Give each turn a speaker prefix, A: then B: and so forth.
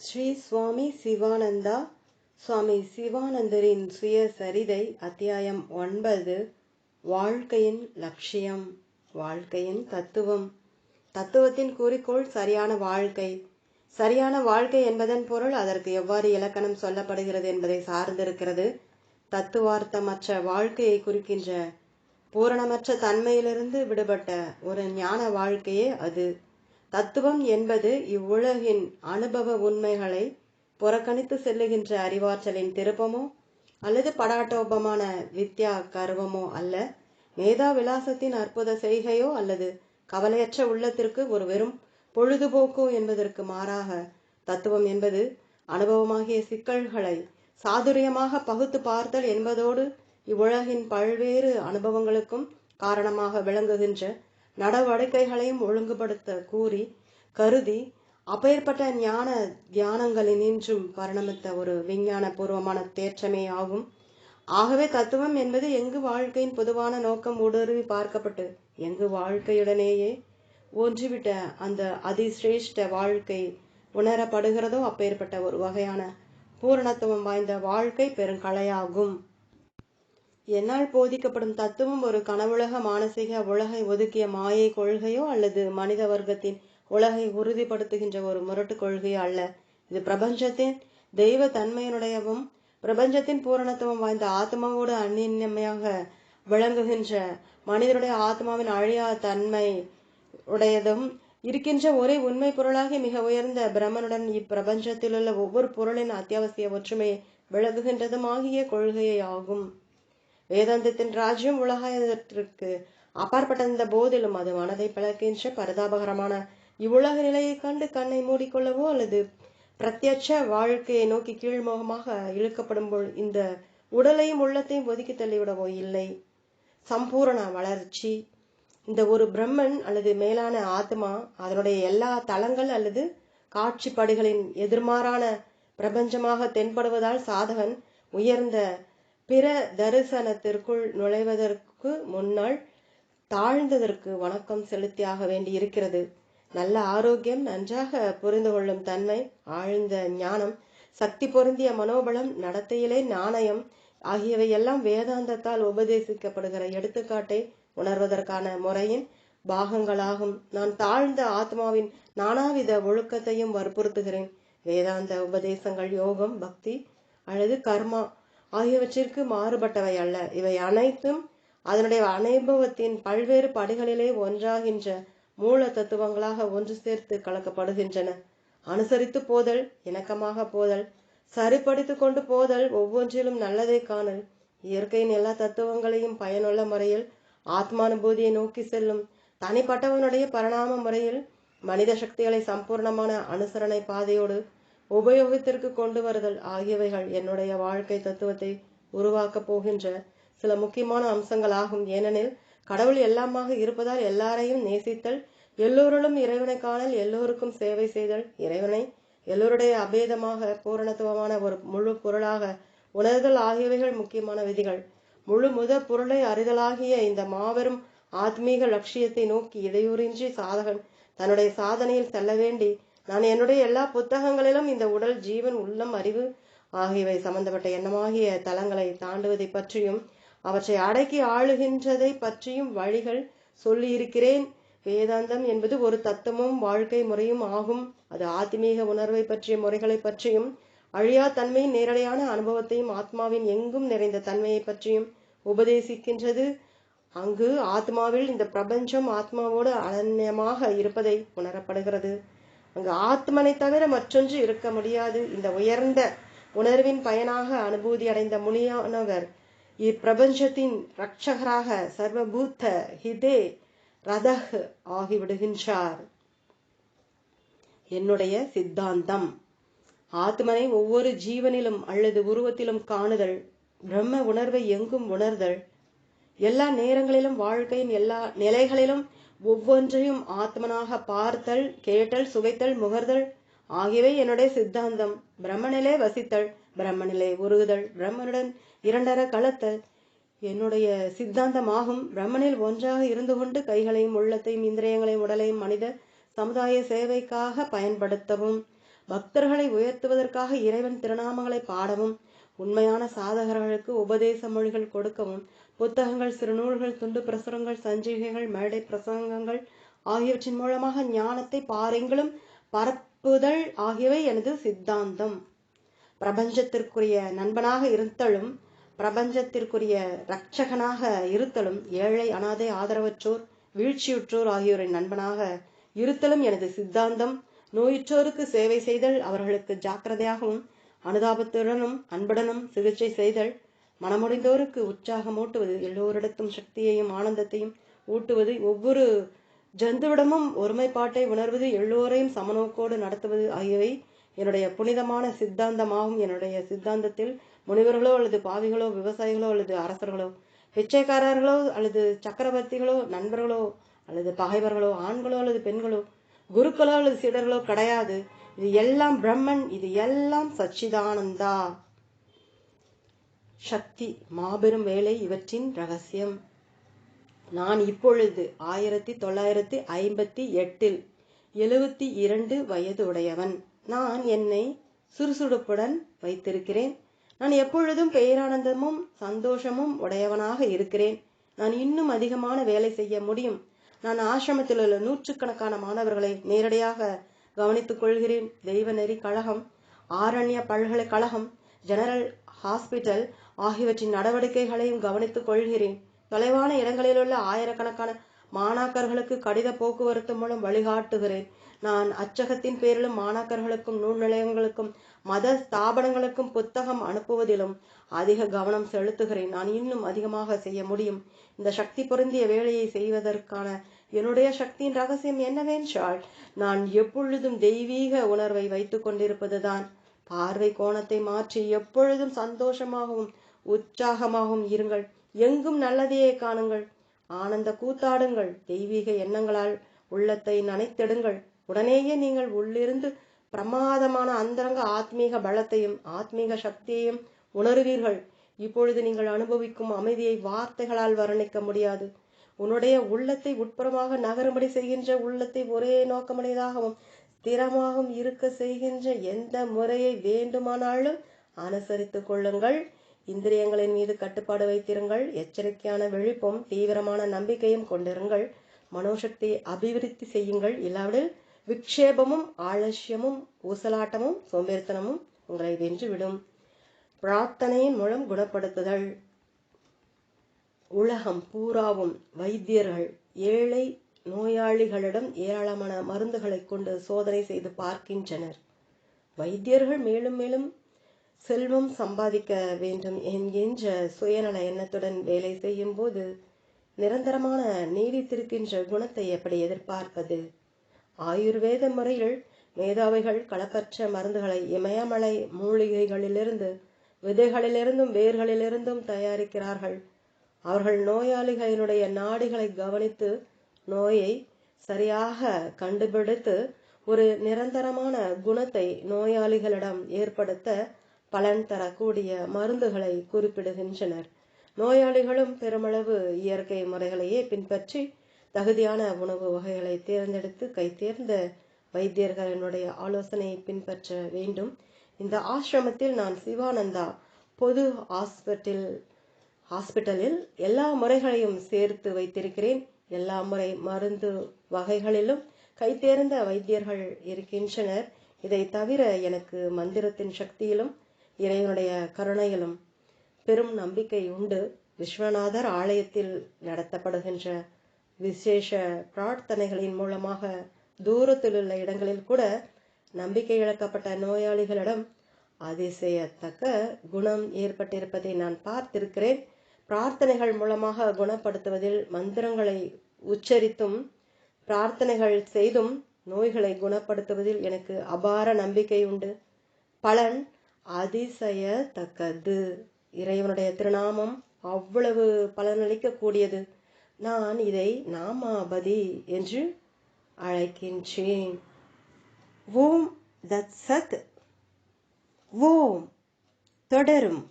A: ஸ்ரீ சுவாமி சிவானந்தா சுவாமி சிவானந்தரின் சுயசரிதை அத்தியாயம் ஒன்பது வாழ்க்கையின் லட்சியம் வாழ்க்கையின் தத்துவம். தத்துவத்தின் குறிக்கோள் சரியான வாழ்க்கை. சரியான வாழ்க்கை என்பதன் பொருள் அதற்கு எவ்வாறு இலக்கணம் சொல்லப்படுகிறது என்பதை சார்ந்திருக்கிறது. தத்துவார்த்தமற்ற வாழ்க்கையை குறிக்கின்ற பூரணமற்ற தன்மையிலிருந்து விடுபட்ட ஒரு ஞான வாழ்க்கையே அது. தத்துவம் என்பது இவ்வுலகின் அனுபவ உண்மைகளை புறக்கணித்து செல்லுகின்ற அறிவாற்றலின் திருப்பமோ அல்லது படாட்டோபமான வித்யா கர்வமோ அல்ல. மேதா விலாசத்தின் அற்புத செய்கையோ அல்லது கவலையற்ற உள்ளத்திற்கு ஒரு வெறும் பொழுதுபோக்கோ என்பதற்கு மாறாக தத்துவம் என்பது அனுபவமாகிய சிக்கல்களை சாதுரியமாக பகுத்து பார்த்தல் என்பதோடு இவ்வுலகின் பல்வேறு அனுபவங்களுக்கும் காரணமாக விளங்குகின்ற நடவடிக்கைகளையும் ஒழுங்குபடுத்த கூறி கருதி அப்பேற்பட்ட ஞான தியானங்களினின்றும் பரிணமித்த ஒரு விஞ்ஞான பூர்வமான தேற்றமே ஆகும். ஆகவே தத்துவம் என்பது எங்கு வாழ்க்கையின் பொதுவான நோக்கம் ஊடுருவி பார்க்கப்பட்டு எங்கு வாழ்க்கையுடனேயே ஒன்றிவிட்ட அந்த அதிசிரேஷ்ட வாழ்க்கை உணரப்படுகிறதோ அப்பேற்பட்ட ஒரு வகையான பூரணத்துவம் வாய்ந்த வாழ்க்கை பெருங்கலையாகும். என்னால் போதிக்கப்படும் தத்துவம் ஒரு கனவுலக மானசீக உலகை ஒதுக்கிய மாயை கொள்கையோ அல்லது மனித வர்க்கத்தின் உலகை உறுதிப்படுத்துகின்ற ஒரு முரட்டு கொள்கையோ அல்ல. இது பிரபஞ்சத்தின் தெய்வ தன்மையினுடையவும் பிரபஞ்சத்தின் பூரணத்துவம் வாய்ந்த ஆத்மாவோடு அந்நியமையாக விளங்குகின்ற மனிதனுடைய ஆத்மாவின் அழியா தன்மை உடையதும் இருக்கின்ற ஒரே உண்மை பொருளாகி மிக உயர்ந்த பிரம்மனுடன் இப்பிரபஞ்சத்திலுள்ள ஒவ்வொரு பொருளின் அத்தியாவசிய ஒற்றுமையை விளக்குகின்றதும் ஆகிய கொள்கையாகும். வேதாந்தத்தின் ராஜ்யம் உலகத்திற்கு அப்பாற்பட்ட இந்த போதிலும் அது மனதை பிளக்கின்ற பரிதாபகரமான இவ்வுலக நிலையை கண்டு கண்ணை மூடிக்கொள்ளவோ அல்லது பிரத்யட்ச வாழ்க்கையை நோக்கி கீழ்முகமாக இழுக்கப்படும் போல் இந்த உடலையும் உள்ளத்தையும் ஒதுக்கி தள்ளிவிடவோ இல்லை. சம்பூரண வளர்ச்சி. இந்த ஒரு பிரம்மன் அல்லது மேலான ஆத்மா அதனுடைய எல்லா தளங்கள் அல்லது காட்சிப்படுகளின் எதிர்மாறான பிரபஞ்சமாக தென்படுவதால் சாதகன் உயர்ந்த பிற தரிசனத்திற்குள் நுழைவதற்கு முன்னால் தாழ்ந்ததற்கு வணக்கம் செலுத்தியாக வேண்டி இருக்கிறது நல்ல ஆரோக்கியம் நன்றாக புரிந்து கொள்ளும் தன்மை ஆழ்ந்த ஞானம் சக்தி பொருந்திய மனோபலம் நடத்தையிலே நாணயம் ஆகியவை எல்லாம் வேதாந்தத்தால் உபதேசிக்கப்படுகிற எடுத்துக்காட்டை உணர்வதற்கான முறையின் பாகங்களாகும். நான் தாழ்ந்த ஆத்மாவின் நானாவித ஒழுக்கத்தையும் வற்புறுத்துகிறேன். வேதாந்த உபதேசங்கள் யோகம் பக்தி அல்லது கர்மா ஆகியவற்றிற்கு மாறுபட்டவை அல்ல. இவை அனைத்தும் அதனுடைய அனுபவத்தின் பல்வேறு படிகளிலே ஒன்றாகின்ற மூல தத்துவங்களாக ஒன்று சேர்த்து கலக்கப்படுகின்றன. அனுசரித்து போதல் இணக்கமாக போதல் சரிப்படுத்தி கொண்டு போதல் ஒவ்வொன்றிலும் நல்லதை காணல். இயற்கையின் எல்லா தத்துவங்களையும் பயனுள்ள முறையில் ஆத்மானுபூதியை நோக்கி செல்லும் தனிப்பட்டவனுடைய பரிணாம முறையில் மனித சக்திகளை சம்பூர்ணமான அனுசரணை பாதையோடு உபயோகத்திற்கு கொண்டு வருதல் ஆகியவைகள் என்னுடைய வாழ்க்கை தத்துவத்தை உருவாக்கப் போகின்ற சில முக்கியமான அம்சங்களாகும். ஏனெனில் கடவுள் எல்லாமாக இருப்பதால் எல்லாரையும் நேசித்தல் எல்லோருளும் இறைவனை காணல் எல்லோருக்கும் சேவை செய்தல் இறைவனை எல்லோருடைய அபேதமாக பூரணத்துவமான ஒரு முழு பொருளாக உணர்தல் ஆகியவைகள் முக்கியமான விதிகள். முழு முத பொருளை அறிதலாகிய இந்த மாபெரும் ஆத்மீக லட்சியத்தை நோக்கி இடையூறின்றி சாதகன் தன்னுடைய சாதனையில் செல்ல வேண்டி நான் என்னுடைய எல்லா புத்தகங்களிலும் இந்த உடல் ஜீவன் உள்ளம் அறிவு ஆகியவை சம்பந்தப்பட்ட எண்ணமாகிய தலங்களை தாண்டுவதை பற்றியும் அவற்றை அடக்கி ஆளுகின்றதை பற்றியும் வழிகள் சொல்லியிருக்கிறேன். வேதாந்தம் என்பது ஒரு தத்துவமும் வாழ்க்கை முறையும் ஆகும். அது ஆத்மீக உணர்வை பற்றிய முறைகளை பற்றியும் அழியா தன்மையின் நேரடியான அனுபவத்தையும் ஆத்மாவின் எங்கும் நிறைந்த தன்மையை பற்றியும் உபதேசிக்கின்றது. அங்கு ஆத்மாவில் இந்த பிரபஞ்சம் ஆத்மாவோடு அனன்யமாக இருப்பதை உணரப்படுகிறது. அங்கு ஆத்மனை தவிர மற்றொன்று இருக்க முடியாது. இந்த உயர்ந்த உணர்வின் பயனாக அனுபூதி அடைந்த முனியானவர் இப்பிரபஞ்சத்தின் ரட்சகராக சர்வபூத்த ஹிதே ரதஹ் ஆகிவிடுகின்றார். என்னுடைய சித்தாந்தம். ஆத்மனை ஒவ்வொரு ஜீவனிலும் அல்லது உருவத்திலும் காணுதல் பிரம்ம உணர்வை எங்கும் உணர்தல் எல்லா நேரங்களிலும் வாழ்க்கையின் எல்லா நிலைகளிலும் ஒவ்வொன்றையும் ஆத்மனாக பார்த்தல் கேட்டல் சுவைத்தல் முகர்தல் ஆகியவை என்னுடைய சித்தாந்தம். பிரம்மனிலே வசித்தல் பிரம்மனிலே உருகுதல் பிரம்மனுடன் இரண்டர கலத்தல் என்னுடைய சித்தாந்தமாகும். பிரம்மனில் ஒன்றாக இருந்து கொண்டு கைகளையும் உள்ளத்தையும் இந்திரியங்களையும் உடலையும் மனித சமுதாய சேவைக்காக பயன்படுத்தவும் பக்தர்களை உயர்த்துவதற்காக இறைவன் திருநாமங்களை பாடவும் உண்மையான சாதகர்களுக்கு உபதேச மொழிகள் கொடுக்கவும் புத்தகங்கள் சிறுநூல்கள் துண்டு பிரசுரங்கள் சஞ்சிகைகள் மேடை பிரசங்கங்கள் ஆகியவற்றின் மூலமாக ஞானத்தை பாருங்களும் பரப்புதல் ஆகியவை எனது சித்தாந்தம். பிரபஞ்சத்திற்குரிய நண்பனாக இருத்தலும் பிரபஞ்சத்திற்குரிய இரட்சகனாக இருத்தலும் ஏழை அனாதை ஆதரவற்றோர் வீழ்ச்சியுற்றோர் ஆகியோரின் நண்பனாக இருத்தலும் எனது சித்தாந்தம். நோயுற்றோருக்கு சேவை செய்தல் அவர்களுக்கு ஜாக்கிரதையாகவும் அனுதாபத்துடனும் அன்புடனும் சிகிச்சை செய்தல் மனமுடைந்தோருக்கு உற்சாகமூட்டுவது எல்லோரிடத்தும் சக்தியையும் ஆனந்தத்தையும் ஊட்டுவது ஒவ்வொரு ஜந்துவிடமும் ஒருமைப்பாட்டை உணர்வது எல்லோரையும் சமநோக்கோடு நடத்துவது ஆகியவை என்னுடைய புனிதமான சித்தாந்தமாகும். என்னுடைய சித்தாந்தத்தில் முனிவர்களோ அல்லது பாவிகளோ விவசாயிகளோ அல்லது அரசர்களோ பிச்சைக்காரர்களோ அல்லது சக்கரவர்த்திகளோ நண்பர்களோ அல்லது பகைவர்களோ ஆண்களோ அல்லது பெண்களோ குருக்களோ அல்லது சீடர்களோ கிடையாது. இது எல்லாம் பிரம்மன் இது எல்லாம் சச்சிதானந்தா. சக்தி மாபெரும் வேலை இவற்றின் ரகசியம். நான் இப்பொழுது ஆயிரத்தி தொள்ளாயிரத்தி ஐம்பத்தி எட்டில் எழுபத்தி இரண்டு வயது உடையவன் நான் என்னை சுறுசுறுப்புடன் வைத்திருக்கிறேன். நான் எப்பொழுதும் பேரானந்தமும் சந்தோஷமும் உடையவனாக இருக்கிறேன். நான் இன்னும் அதிகமான வேலை செய்ய முடியும். நான் ஆசிரமத்தில் உள்ள நூற்றுக்கணக்கான மாணவர்களை நேரடியாக கவனித்துக் கொள்கிறேன். தெய்வநெறி கழகம் ஆரண்ய பல்கலைக்கழகம் ஜெனரல் ஹாஸ்பிட்டல் ஆகியவற்றின் நடவடிக்கைகளையும் கவனித்துக் கொள்கிறேன். தொலைவான இடங்களில் உள்ள ஆயிரக்கணக்கான மாணாக்கர்களுக்கு கடித போக்குவரத்து மூலம் வழிகாட்டுகிறேன். நான் அச்சகத்தின் பேரிலும் மாணாக்கர்களுக்கும் நூல் நிலையங்களுக்கும் மத ஸ்தாபனங்களுக்கும் புத்தகம் அனுப்புவதிலும் அதிக கவனம் செலுத்துகிறேன். நான் இன்னும் அதிகமாக செய்ய முடியும். இந்த சக்தி பொருந்திய வேலையை செய்வதற்கான என்னுடைய சக்தியின் ரகசியம் என்னவென்றால் நான் எப்பொழுதும் தெய்வீக உணர்வை வைத்துக் கொண்டிருப்பதுதான். பார்வை கோணத்தை மாற்றி எப்பொழுதும் சந்தோஷமாகவும் உற்சாகமாகவும் இருங்கள். எங்கும் நல்லதையே காணுங்கள். ஆனந்த கூத்தாடுங்கள். தெய்வீக எண்ணங்களால் உள்ளத்தை நனைத்தெடுங்கள். உடனேயே நீங்கள் உள்ளிருந்து பிரமாதமான அந்தரங்க ஆத்மீக பலத்தையும் ஆத்மீக சக்தியையும் உணருவீர்கள். இப்பொழுது நீங்கள் அனுபவிக்கும் அமைதியை வார்த்தைகளால் வர்ணிக்க முடியாது. உன்னுடைய உள்ளத்தை உட்புறமாக நகரும்படி செய்கின்ற உள்ளத்தை ஒரே நோக்கமுடையதாகவும் ஸ்திரமாகவும் இருக்க செய்கின்ற எந்த முறையை வேண்டுமானாலும் அனுசரித்துக் கொள்ளுங்கள். இந்திரியங்களின் மீது கட்டுப்பாடு வைத்திருங்கள். எச்சரிக்கையான விழிப்பும் தீவிரமான நம்பிக்கையும் கொண்டிருங்கள். மனோசக்தியை அபிவிருத்தி செய்யுங்கள். இல்லாவிடில் விக்ஷேபமும் ஆலசியமும் ஊசலாட்டமும் சோம்பேறித்தனமும் உங்களை வென்றுவிடும். பிரார்த்தனையின் மூலம் குணப்படுத்துதல். உலகம் பூராவும் வைத்தியர்கள் ஏழை நோயாளிகளிடம் ஏராளமான மருந்துகளை கொண்டு சோதனை செய்து பார்க்கின்றனர். வைத்தியர்கள் மேலும் மேலும் செல்வம் சம்பாதிக்க வேண்டும் என்கின்ற சுயநல எண்ணத்துடன் வேலை செய்யும் போது நிரந்தரமான நீடித்திருக்கின்ற குணத்தை எப்படி எதிர்பார்ப்பது? ஆயுர்வேத முறையில் மேதாவிகள் களப்பற்ற மருந்துகளை இமயமலை மூலிகைகளிலிருந்து விதைகளிலிருந்தும் வேர்களிலிருந்தும் தயாரிக்கிறார்கள். அவர்கள் நோயாளிகளினுடைய நாடிகளை கவனித்து நோயை சரியாக கண்டுபிடித்து ஒரு நிரந்தரமான குணத்தை நோயாளிகளிடம் ஏற்படுத்த பலன் தரக்கூடிய மருந்துகளை குறிப்பிடுகின்றனர். நோயாளிகளும் பெருமளவு இயற்கை முறைகளையே பின்பற்றி தகுதியான உணவு வகைகளை தேர்ந்தெடுத்து கைத்தேர்ந்த வைத்தியர்களினுடைய ஆலோசனையை பின்பற்ற வேண்டும். இந்த ஆசிரமத்தில் நான் சிவானந்தா பொது ஹாஸ்பிட்டல் ஹாஸ்பிட்டலில் எல்லா முறைகளையும் சேர்த்து வைத்திருக்கிறேன். எல்லா முறை மருந்து வகைகளிலும் கைத்தேர்ந்த வைத்தியர்கள் இருக்கின்றனர். இதை தவிர எனக்கு மந்திரத்தின் சக்தியிலும் இறைவனுடைய கருணையிலும் பெரும் நம்பிக்கை உண்டு. விஸ்வநாதர் ஆலயத்தில் நடத்தப்படுகின்ற விசேஷ பிரார்த்தனைகளின் மூலமாக தூரத்தில் உள்ள இடங்களில் கூட நம்பிக்கை இழக்கப்பட்ட நோயாளிகளிடம் அதிசயத்தக்க குணம் ஏற்பட்டிருப்பதை நான் பார்த்திருக்கிறேன். பிரார்த்தனைகள் மூலமாக குணப்படுத்துவதில் மந்திரங்களை உச்சரித்தும் பிரார்த்தனைகள் செய்தும் நோய்களை குணப்படுத்துவதில் எனக்கு அபார நம்பிக்கை உண்டு. பலன் அதிசயத்தக்கது. இறைவனுடைய திருநாமம் அவ்வளவு பலனளிக்கக்கூடியது. நான் இதை நாமாபதி என்று அழைக்கின்றேன். ஓம் தத் சத். ஓம். தொடரும்.